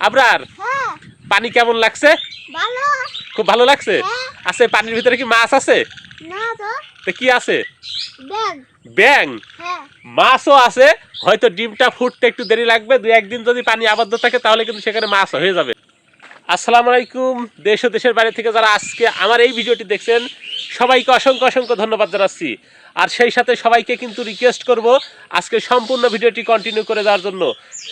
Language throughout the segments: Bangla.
আবরার হ্যাঁ। পানি কেমন লাগছে? খুব ভালো লাগছে? হ্যাঁ। আছে পানির ভিতরে কি মাছ আছে? তো। কি আছে? ব্যাং হ্যাঁ। মাছও আছে হয়তো ডিমটা ফুটতে একটু দেরি লাগবে দু একদিন যদি পানি আবদ্ধ থাকে তাহলে কিন্তু সেখানে মাছ হয়ে যাবে। আসসালামু আলাইকুম দেশ ও দেশের বাইরে থেকে যারা আজকে আমার এই ভিডিওটি দেখছেন সবাইকে অসংখ্য অসংখ্য ধন্যবাদ জানাচ্ছি। আর সেই সাথে সবাইকে কিন্তু রিকোয়েস্ট করব আজকে সম্পূর্ণ ভিডিওটি কন্টিনিউ করে দেওয়ার জন্য।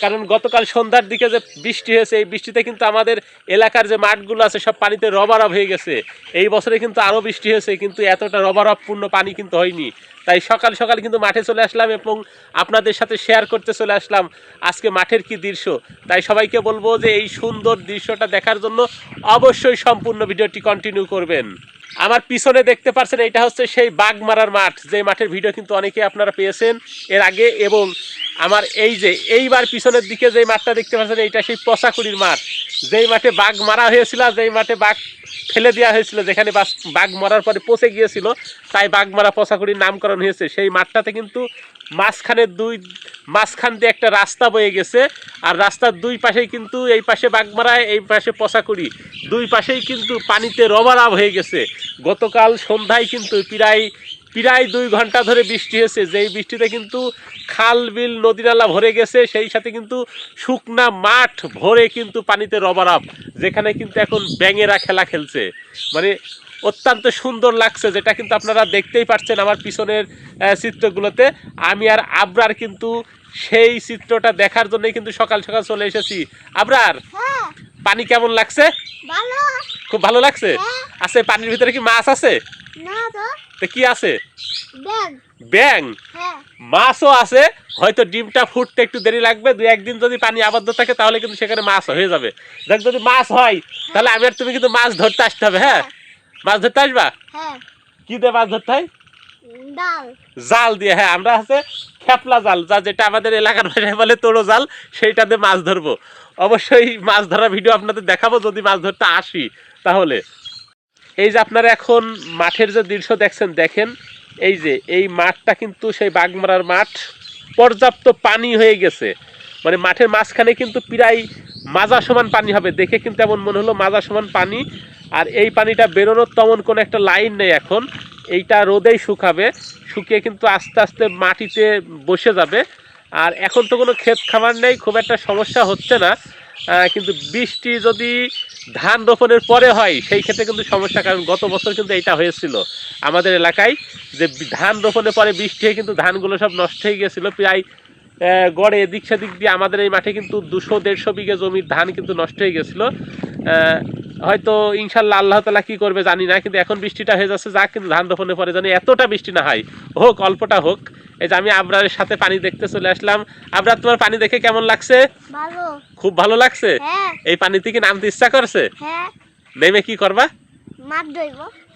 কারণ গতকাল সন্ধ্যার দিকে যে বৃষ্টি হয়েছে, এই বৃষ্টিতে কিন্তু আমাদের এলাকার যে মাঠগুলো আছে, সব পানিতে রবারব হয়ে গেছে। এই বছরে কিন্তু আরও বৃষ্টি হয়েছে, কিন্তু এতটা রবারবপূর্ণ পানি কিন্তু হয়নি। তাই সকাল সকাল কিন্তু মাঠে চলে আসলাম এবং আপনাদের সাথে শেয়ার করতে চলে আসলাম আজকে মাঠের কি দৃশ্য। তাই সবাইকে বলব যে এই সুন্দর দৃশ্যটা দেখার জন্য অবশ্যই সম্পূর্ণ ভিডিওটি কন্টিনিউ করবেন। আমার পিছনে দেখতে পাচ্ছেন এটা হচ্ছে সেই বাঘ মারার মাঠ। যে মাঠের ভিডিও কিন্তু অনেকে আপনারা পেয়েছেন এর আগে এবং আমার এই যে, এইবার পিছনের দিকে যে মাঠটা দেখতে পাচ্ছেন এইটা সেই পশাকুড়ির মাঠ। যেই মাঠে বাঘ মারা হয়েছিল, যেই মাঠে বাঘ ফেলে দেওয়া হয়েছিল, যেখানে বাঘ মরার পরে পচে গিয়েছিল, তাই বাঘ মারা পশাকুড়ির নামকরণ হয়েছে। সেই মাঠটাতে কিন্তু মাঝখানে দুই, মাঝখান দিয়ে একটা রাস্তা বয়ে গেছে, আর রাস্তার দুই পাশেই কিন্তু এই পাশে বাগমারা এই পাশে পশাকুড়ি দুই পাশেই কিন্তু পানিতে রবারাব হয়ে গেছে। গতকাল সন্ধ্যায় কিন্তু প্রায় প্রায় দুই ঘণ্টা ধরে বৃষ্টি হয়েছে। যেই বৃষ্টিতে কিন্তু খাল, বিল নদী নালা ভরে গেছে, সেই সাথে কিন্তু শুকনা মাঠ ভরে কিন্তু পানিতে রবারাব যেখানে কিন্তু এখন ব্যাঙেরা খেলা খেলছে। মানে অত্যন্ত সুন্দর লাগছে, যেটা কিন্তু আপনারা দেখতেই পাচ্ছেন আমার পিছনের চিত্রগুলোতে। আমি আর আবরার কিন্তু সেই চিত্রটা দেখার জন্যই কিন্তু সকাল সকাল চলে এসেছি। আবরার! হ্যাঁ। পানি কেমন লাগছে? খুব ভালো লাগছে? হ্যাঁ। আছে পানির ভিতরে কি মাছ আছে? তো। কি আছে? ব্যাং হ্যাঁ। মাছও আছে। হয়তো ডিমটা ফুটতে একটু দেরি লাগবে। দু একদিন যদি পানি আবদ্ধ থাকে তাহলে কিন্তু সেখানে মাছ হয়ে যাবে। দেখ যদি মাছ হয় তাহলে আমি আর তুমি কিন্তু মাছ ধরতে আসতে হবে হ্যাঁ। মাছ ধরতে আসবা? হ্যাঁ। কি দিয়ে মাছ ধরতে হয়? জাল দিয়ে হ্যাঁ আমরা আছে খেপলা জাল, যা যেটা আমাদের এলাকার ভাষায় বলে তোড়ো জাল, সেইটা দিয়ে মাছ ধরবো। অবশ্যই মাছ ধরার ভিডিও আপনাদের দেখাবো, যদি মাছ ধরতে আসি তাহলে। এই যে আপনারা এখন মাঠের যে দৃশ্য দেখছেন, দেখেন, এই যে, এই মাঠটা কিন্তু সেই বাগমারার মাঠ, পর্যাপ্ত পানি হয়ে গেছে। মানে মাঠের মাঝখানে কিন্তু প্রায় মাজা সমান পানি হবে, দেখে কিন্তু এমন মনে হলো মাজা সমান পানি, আর এই পানিটা বেরোনোর তেমন কোনো একটা লাইন নেই এখন। এইটা রোদেই শুকাবে, শুকিয়ে কিন্তু আস্তে আস্তে মাটিতে বসে যাবে। আর এখন তো কোনো ক্ষেত খামার নেই, খুব একটা সমস্যা হচ্ছে না। কিন্তু বৃষ্টি যদি ধান রোপণের পরে হয়, সেই ক্ষেত্রে কিন্তু সমস্যা, কারণ গত বছর কিন্তু এইটা হয়েছিল। আমাদের এলাকায় যে ধান রোপণের পরে বৃষ্টি হয়ে কিন্তু ধানগুলো সব নষ্ট হয়ে গেছিল প্রায় গড়ে এদিক সেদিক দিয়ে আমাদের এই মাঠে কিন্তু দুশো, দেড়শো বিঘে জমির ধান কিন্তু নষ্ট হয়ে গেছিল হয়তো ইনশাল্লাহ আল্লাহ তালা কি করবে জানি না কিন্তু এখন বৃষ্টিটা হয়ে যাচ্ছে যা কিন্তু ধান রোপণের পরে জানি এতটা বৃষ্টি না হয়। হোক অল্পটা হোক। এই যে আমি আবরারের সাথে পানি দেখতে চলে আসলাম। আবরার তোমার পানি দেখে কেমন লাগছে? খুব ভালো লাগছে? হ্যাঁ। এই পানিতে কি নামতে ইচ্ছা করছে? হ্যাঁ। নেমে কি করবা?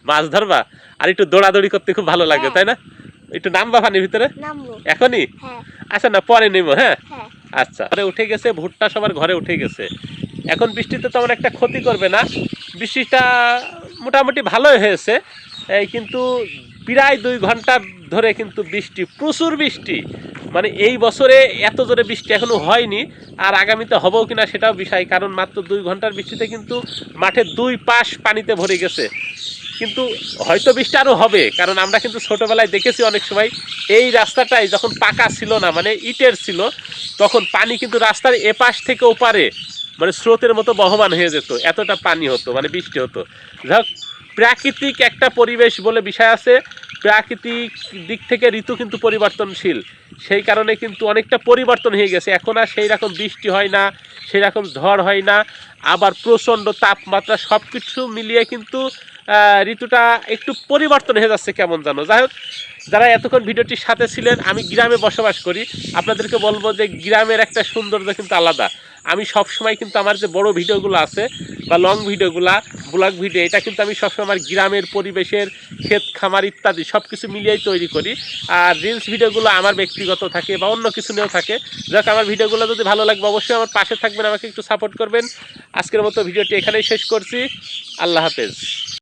মাছ ধরবা। আর একটু দৌড়াদৌড়ি করতে খুব ভালো লাগে হ্যাঁ। তাই না? একটু নামবা পানির ভিতরে? এখনই? আচ্ছা না পরে নেব হ্যাঁ? হ্যাঁ। আচ্ছা ঘরে উঠে গেছে ভুট্টা সবার ঘরে উঠে গেছে। এখন বৃষ্টিতে তেমন একটা ক্ষতি করবে না। বৃষ্টিটা মোটামুটি ভালোই হয়েছে। এই কিন্তু প্রায় দুই ঘণ্টা ধরে কিন্তু বৃষ্টি, প্রচুর বৃষ্টি। মানে এই বছরে এত জোরে বৃষ্টি এখনও হয়নি। আর আগামীতে হবেও কিনা সেটাও বিষয়, কারণ মাত্র দুই ঘণ্টার বৃষ্টিতে কিন্তু মাঠের দুই পাশ পানিতে ভরে গেছে। কিন্তু হয়তো বৃষ্টি আরও হবে, কারণ আমরা কিন্তু ছোটোবেলায় দেখেছি অনেক সময় এই রাস্তাটাই যখন পাকা ছিল না মানে ইটের ছিল, তখন পানি কিন্তু রাস্তার এপাশ থেকে ওপারে মানে স্রোতের মতো বহমান হয়ে যেত, এতটা পানি হতো মানে বৃষ্টি হতো। যাই প্রাকৃতিক একটা পরিবেশ বলে বিষয় আছে। প্রাকৃতিক দিক থেকে ঋতু কিন্তু পরিবর্তনশীল। সেই কারণে কিন্তু অনেকটা পরিবর্তন হয়ে গেছে। এখন আর সেই রকম বৃষ্টি হয় না, সেই রকম ঝড় হয় না। আবার প্রচণ্ড তাপমাত্রা সব কিছু মিলিয়ে কিন্তু ঋতুটা একটু পরিবর্তন হয়ে যাচ্ছে কেমন জানো? যাই হোক, যারা এতক্ষণ ভিডিওটির সাথে ছিলেন, আমি গ্রামে বসবাস করি, আপনাদেরকে বলব যে গ্রামের একটা সৌন্দর্য কিন্তু আলাদা। আমি সব সময় কিন্তু আমার যে বড় ভিডিওগুলো আছে বা লং ভিডিওগুলা ব্লগ ভিডিও, এটা কিন্তু আমি সবসময় আমার গ্রামের পরিবেশের ক্ষেত, খামার ইত্যাদি সব কিছু মিলিয়েই তৈরি করি। আর রিলস ভিডিওগুলো আমার ব্যক্তিগত থাকে বা অন্য কিছু নিয়েও থাকে। যাক আমার ভিডিওগুলো যদি ভালো লাগবে অবশ্যই আমার পাশে থাকবেন, আমাকে একটু সাপোর্ট করবেন। আজকের মতো ভিডিওটি এখানেই শেষ করছি। আল্লাহ হাফেজ।